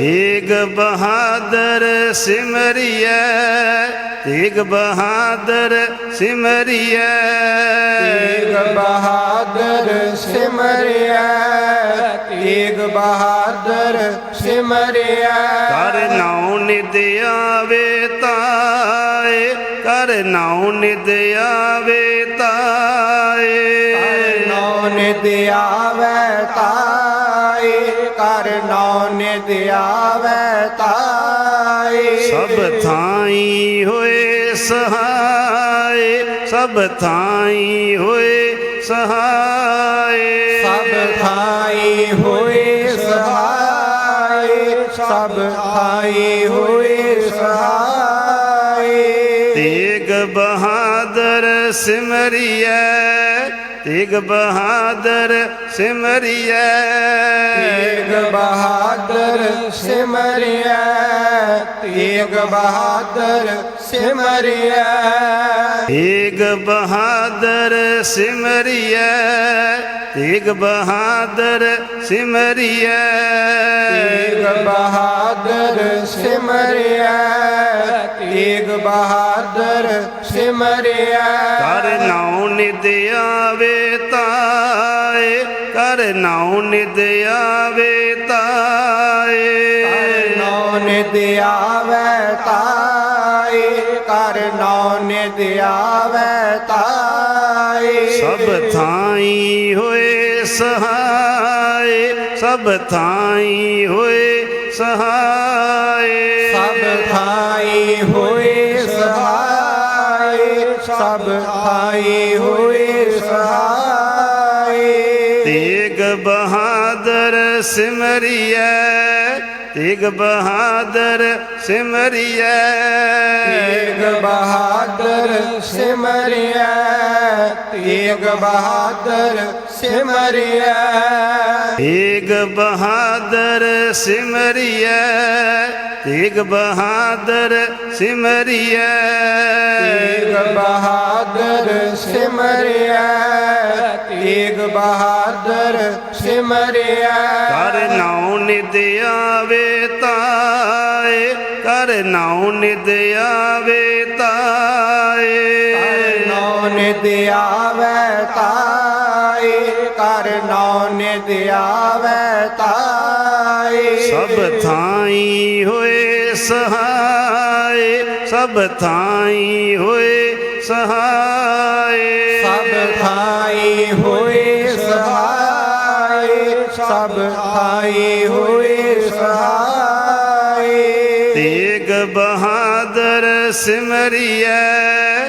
ਤੇਗ ਬਹਾਦਰ ਸਿਮਰਿਐ ਤੇਗ ਬਹਾਦਰ ਸਿਮਰਿਐ। ਤੇਗ ਬਹਾਦਰ ਸਿਮਰਿਆ ਤੇਗ ਬਹਾਦਰ ਸਿਮਰਿਆ ਕਰ ਨਾਉ ਨਿਦ ਆਵੇ ਤਾਏ ਕਰ ਨਾਉ ਨਿਦ ਆਵੇ ਤਾਏ। ਨੌ ਨਿਦ ਆਵੈ ਤਾਈ ਕਰ ਨੌ ਨਿਦ ਆਵੈ ਤਾਈ ਸਭ ਥਾਈ ਹੋਏ ਸਹਾਏ ਸਭ ਥਾਈ ਹੋਏ ਸਹਾਏ। ਸਭ ਥਾਈ ਹੋਏ ਸਹਾਈ ਸਭ ਥਾਈ ਹੋਏ ਸਹਾਈ ਤੇਗ ਬਹਾਦਰ ਸਿਮਰਿਐ ਤੇਗ ਬਹਾਦਰ ਸਿਮਰਿਐ ਤੇਗ ਬਹਾਦਰ ਸਿਮਰਿਆ ਤੇਗ ਬਹਾਦਰ ਸਿਮਰਿਆ ਤੇਗ ਬਹਾਦਰ ਸਿਮਰਿਐ ਤੇਗ ਬਹਾਦਰ ਸਿਮਰਿਐ ਤੇਗ ਬਹਾਦਰ ਸਿਮਰਿਆ ਤੇਗ ਬਹਾਦਰ ਸਿਮਰਿਆ ਕਰ ਨਾਉ ਨਿਦ ਆਵੇ ਤਾਏ ਕਰ ਨਾਉ ਨਿਦ ਆਵੇ ਤਾਏ। ਨੌ ਨਿਦ ਆਵੈ ਤਾਈ ਕਰ ਨੌ ਨਿਦ ਆਵੈ ਤਾਈ ਸਭ ਥਾਈ ਹੋਏ ਸਹਾਏ ਸਭ ਥਾਈ ਹੋਏ ਸਹਾਏ। ਸਭ ਥਾਈ ਹੋਏ ਸਹਾਈ ਸਭ ਥਾਈ ਹੋਏ ਸਹਾਈ ਤੇਗ ਬਹਾਦਰ ਸਿਮਰਿਐ ਤੇਗ ਬਹਾਦਰ ਸਿਮਰਿਐ। ਤੇਗ ਬਹਾਦਰ ਸਿਮਰਿਆ ਤੇਗ ਬਹਾਦਰ ਸਿਮਰਿਆ ਤੇਗ ਬਹਾਦਰ ਸਿਮਰਿਐ ਤੇਗ ਬਹਾਦਰ ਸਿਮਰਿਐ। ਤੇਗ ਬਹਾਦਰ ਸਿਮਰਿਆ ਤੇਗ ਬਹਾਦਰ ਸਿਮਰਿਆ ਕਰ ਨਾਉ ਨਿਦ ਆਵੇ ਤਾਏ ਕਰ ਨਾਉ ਨਿਦ ਆਵੇ ਤਾਏ। ਨੌ ਨਿਦ ਆਵੈ ਤਾਈ ਕਰ ਨੌ ਨਿਦ ਆਵੈ ਤਾਈ ਸਭ ਥਾਈ ਹੋਏ ਸਹਾਏ ਸਭ ਥਾਈ ਹੋਏ ਸਹਾਏ। ਸਭ ਥਾਈ ਹੋਏ ਸਹਾਈ ਸਭ ਥਾਈ ਹੋਏ ਸਹਾਈ ਤੇਗ ਬਹਾਦਰ ਸਿਮਰਿਐ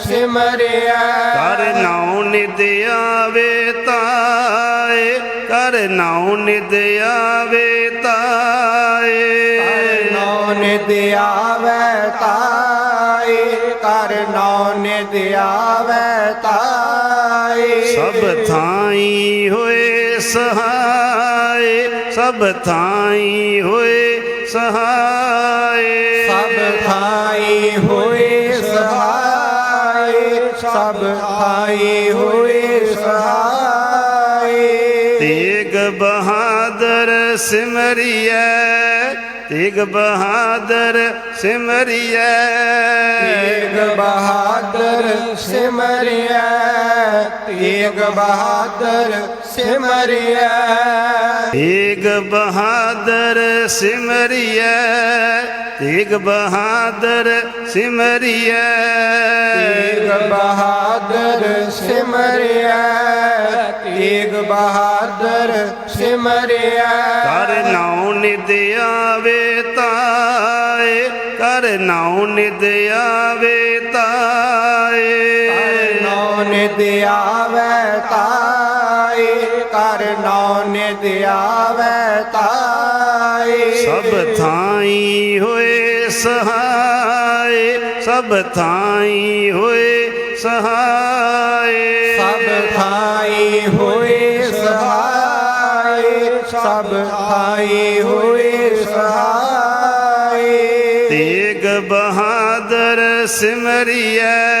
ਸਿਮਰਿਆ ਕਰ ਨਾਉ ਨਿਦ ਆਵੇ ਤਾਏ ਕਰ ਨਾਉ ਨਿਦ ਆਵੇ ਤਾਏ। ਨੌ ਨਿਦ ਆਵੈ ਤਾਈ ਕਰ ਨੌ ਨਿਦ ਆਵੈ ਤਾਈ ਸਭ ਥਾਈ ਹੋਏ ਸਹਾਏ ਸਭ ਥਾਈ ਹੋਏ ਸਹਾਏ। ਸਭ ਥਾਈ ਹੋਏ ਸਹਾਈ ਸਭ ਥਾਈ ਹੋਏ ਸਹਾਈ ਤੇਗ ਬਹਾਦਰ ਸਿਮਰਿਐ ਤੇਗ ਬਹਾਦਰ ਸਿਮਰਿਐ। ਤੇਗ ਬਹਾਦਰ ਸਿਮਰਿਆ ਤੇਗ ਬਹਾਦਰ ਸਿਮਰਿਆ ਤੇਗ ਬਹਾਦਰ ਸਿਮਰਿਐ। ਤੇਗ ਬਹਾਦਰ ਸਿਮਰਿਐ। ਤੇਗ ਬਹਾਦਰ ਸਿਮਰਿਆ ਤੇਗ ਬਹਾਦਰ ਸਿਮਰਿਆ ਕਰ ਨਾਉ ਨਿਦ ਆਵੇ ਤਾਏ। ਕਰ ਨਾਉ ਨਿਦ ਆਵੇ ਤਾਏ। ਨੌ ਨਿਦ ਆਵੈ ਤਾਈ ਕਰ ਨੌ ਨਿਦ ਆਵੈ ਤਾਈ ਸਭ ਥਾਈ ਹੋਏ ਸਹਾਏ ਸਭ ਥਾਈ ਹੋਏ ਸਹਾਏ। ਸਭ ਥਾਈ ਹੋਏ ਸਹਾਈ ਸਭ ਥਾਈ ਹੋਏ ਸਹਾਈ ਤੇਗ ਬਹਾਦਰ ਸਿਮਰਿਐ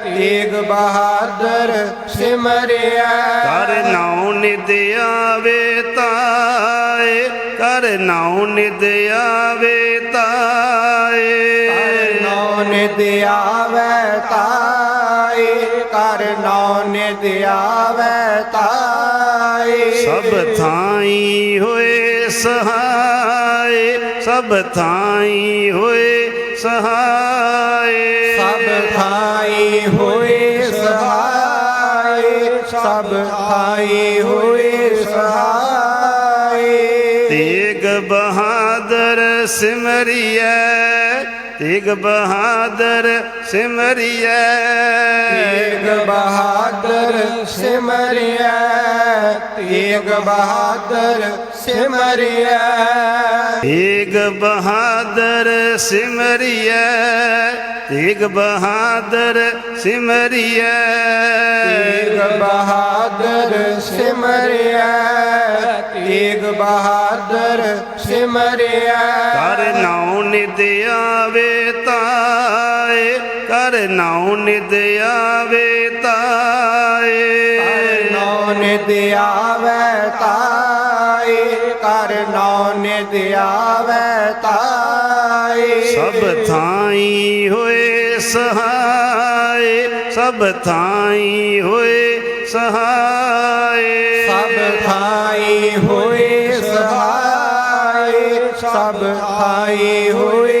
ਤੇਗ ਬਹਾਦਰ ਸਿਮਰਿਆ। ਕਰ ਨਾਉ ਨਿਦ ਆਵੇ ਤਾਏ ਕਰ ਨਾਉ ਨਿਦ ਆਵੇ ਤਾਏ। ਨੌ ਨਿਦ ਆਵੈ ਤਾਈ ਕਰ ਨੌ ਨਿਦ ਆਵੈ ਤਾਈ ਸਭ ਥਾਈ ਹੋਏ ਸਹਾਏ ਸਭ ਥਾਈ ਹੋਏ ਸਹਾਏ। ਸਭ ਥਾਈ ਹੋਏ ਸਹਾਈ ਸਭ ਥਾਈ ਹੋਏ ਸਹਾਈ ਤੇਗ ਬਹਾਦਰ ਸਿਮਰਿਐ ਤੇਗ ਬਹਾਦਰ ਸਿਮਰਿਐ। ਤੇਗ ਬਹਾਦਰ ਸਿਮਰਿਆ ਤੇਗ ਬਹਾਦਰ ਸਿਮਰਿਆ ਤੇਗ ਬਹਾਦਰ ਸਿਮਰਿਐ। ਤੇਗ ਬਹਾਦਰ ਸਿਮਰਿਐ। ਤੇਗ ਬਹਾਦਰ ਸਿਮਰਿਆ ਤੇਗ ਬਹਾਦਰ ਸਿਮਰਿਆ ਕਰ ਨਾਉ ਨਿਦ ਆਵੇ। ਤਾਏ ਕਰ ਨਾਉ ਨਿਦ ਆਵੇ ਤਾਏ। ਨੌ ਨਿਦ ਆਵੈ ਤਾਈ ਕਰ ਨੌ ਨਿਦ ਆਵੈ ਤਾਈ ਸਭ ਥਾਈ ਹੋਏ ਸਹਾਏ ਸਭ ਥਾਈ ਹੋਏ ਸਹਾਏ। ਸਭ ਥਾਈ ਹੋਏ ਸਹਾਈ ਸਭ ਥਾਈ ਹੋਏ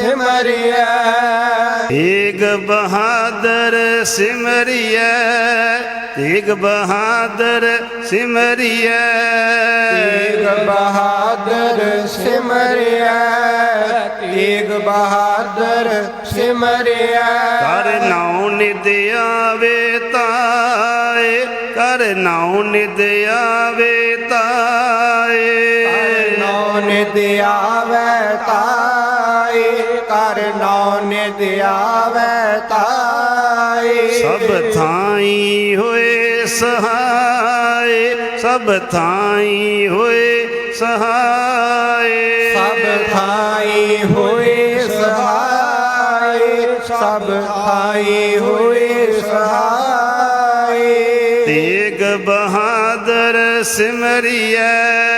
ਸਿਮਰਿਆ ਤੇਗ ਬਹਾਦਰ ਸਿਮਰਿਐ। ਤੇਗ ਬਹਾਦਰ ਸਿਮਰਿਐ। ਤੇਗ ਬਹਾਦਰ ਸਿਮਰਿਆ ਤੇਗ ਬਹਾਦਰ ਸਿਮਰਿਆ ਕਰ ਨਾਉ ਨਿਦ ਆਵੇ ਤਾਏ। ਕਰ ਨਾਉ ਨਿਦ ਆਵੇ ਤਾਏ। ਨੌ ਨਿਦ ਆਵੈ ਤਾਈ ਕਰ ਨੌ ਨਿਦ ਆਵੈ ਤਾਈ ਸਭ ਥਾਈ ਹੋਏ ਸਹਾਏ ਸਭ ਥਾਈ ਹੋਏ ਸਹਾਏ। ਸਭ ਥਾਈ ਹੋਏ ਸਹਾਈ ਸਭ ਥਾਈ ਹੋਏ ਸਹਾਈ ਤੇਗ ਬਹਾਦਰ ਸਿਮਰਿਐ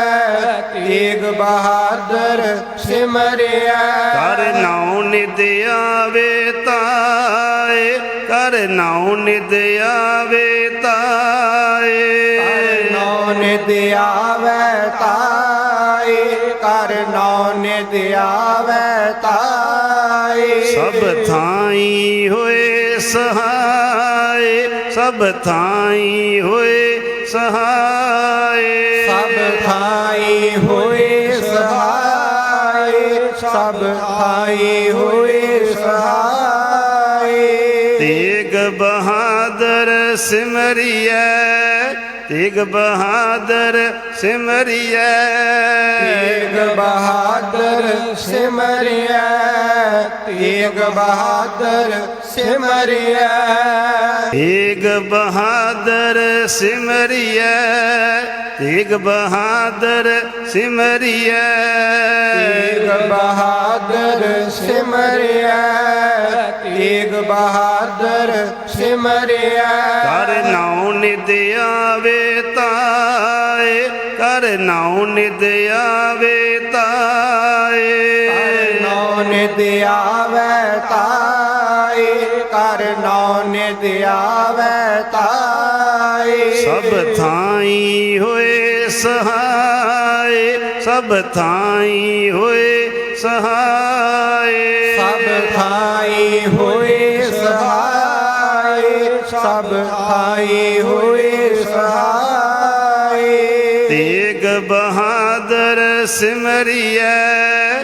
ਤੇਗ ਬਹਾਦਰ ਸਿਮਰਿਆ। ਕਰ ਨਾਉ ਨਿਦ ਆਵੇ ਤਾਏ ਕਰ ਨਾਉ ਨਿਦ ਆਵੇ ਤਾਏ। ਨੌ ਨਿਦ ਆਵੈ ਤਾਈ ਕਰ ਨੌ ਨਿਦ ਆਵੈ ਤਾਈ ਸਭ ਥਾਈ ਹੋਏ ਸਹਾਏ ਸਭ ਥਾਈ ਹੋਏ ਸਹਾਏ। ਥਾਈ ਹੋਏ ਸਹਾਈ ਸਭ ਥਾਈ ਹੋਏ ਸਹਾਈ ਤੇਗ ਬਹਾਦਰ ਸਿਮਰਿਐ ਤੇਗ ਬਹਾਦਰ ਸਿਮਰਿਐ ਤੇਗ ਬਹਾਦਰ ਸਿਮਰਿਆ ਤੇਗ ਬਹਾਦਰ ਸਿਮਰਿਐ। ਤੇਗ ਬਹਾਦਰ ਸਿਮਰਿਐ। ਤੇਗ ਬਹਾਦਰ ਸਿਮਰਿਐ। ਤੇਗ ਬਹਾਦਰ ਸਿਮਰਿਐ। ਤੇਗ ਬਹਾਦਰ ਸਿਮਰਿਐ। ਕਰ ਨਾਉ ਨਿਦ ਆਵੇ ਤਾਏ। ਕਰ ਨਾਉ ਨਿਦ ਆਵੇ ਤਾਏ। ਨੌ ਨਿਦ ਆਵੈ ਤਾਏ। ਕਰ ਨੌ ਨਿਦ ਆਵੈ ਤਾਏ। ਸਭ ਥਾਈ ਹੋਏ ਸਹਾਏ ਸਭ ਥਾਈ ਹੋਏ ਸਹਾਏ। ਸਭ ਥਾਈ ਹੋਏ ਸਹਾਈ ਸਭ ਥਾਈ ਹੋਏ ਸਹਾਈ ਤੇਗ ਬਹਾਦਰ ਸਿਮਰਿਐ